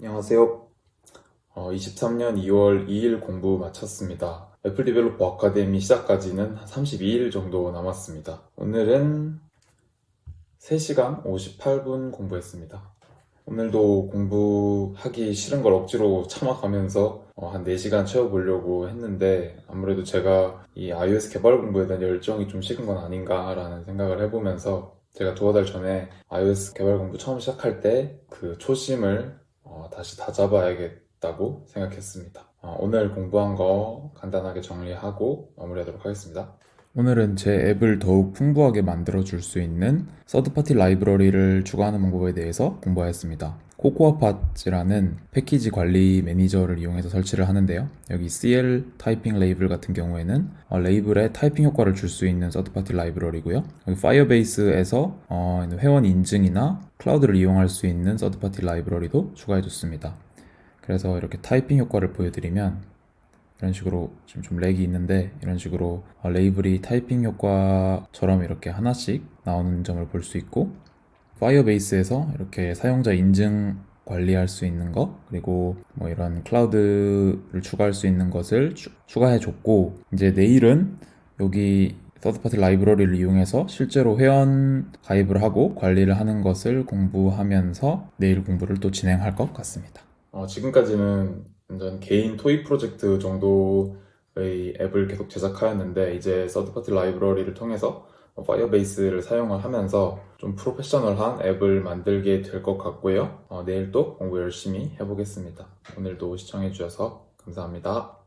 안녕하세요. 어, 23년 2월 2일 공부 마쳤습니다. 애플 디벨로퍼 아카데미 시작까지는 한 32일 정도 남았습니다. 오늘은 3시간 58분 공부했습니다. 오늘도 공부하기 싫은 걸 억지로 참아가면서 어, 한 4시간 채워보려고 했는데 아무래도 제가 이 iOS 개발 공부에 대한 열정이 좀 식은 건 아닌가라는 생각을 해보면서 제가 두어 달 전에 iOS 개발 공부 처음 시작할 때 그 초심을 어, 다시 다잡아야겠다고 생각했습니다. 어, 오늘 공부한 거 간단하게 정리하고 마무리하도록 하겠습니다. 오늘은 제 앱을 더욱 풍부하게 만들어 줄 수 있는 서드파티 라이브러리를 추가하는 방법에 대해서 공부하였습니다. 코코아팟이라는 패키지 관리 매니저를 이용해서 설치를 하는데요. 여기 CL 타이핑 레이블 같은 경우에는 어, 레이블에 타이핑 효과를 줄 수 있는 서드파티 라이브러리고요. 여기 파이어베이스에서 어, 회원 인증이나 클라우드를 이용할 수 있는 서드파티 라이브러리도 추가해줬습니다. 그래서 이렇게 타이핑 효과를 보여드리면 이런 식으로 지금 좀 렉이 있는데 이런 식으로 어, 레이블이 타이핑 효과처럼 이렇게 하나씩 나오는 점을 볼 수 있고 파이어베이스에서 이렇게 사용자 인증 관리할 수 있는 거 그리고 뭐 이런 클라우드를 추가할 수 있는 것을 추, 추가해 줬고 이제 내일은 여기 서드파티 라이브러리를 이용해서 실제로 회원 가입을 하고 관리를 하는 것을 공부하면서 내일 공부를 또 진행할 것 같습니다. 어, 지금까지는 완전 개인 토익 프로젝트 정도의 앱을 계속 제작하였는데 이제 서드파티 라이브러리를 통해서 어, 파이어베이스를 사용을 하면서 좀 프로페셔널한 앱을 만들게 될 것 같고요. 어, 내일 또 공부 열심히 해보겠습니다. 오늘도 시청해주셔서 감사합니다.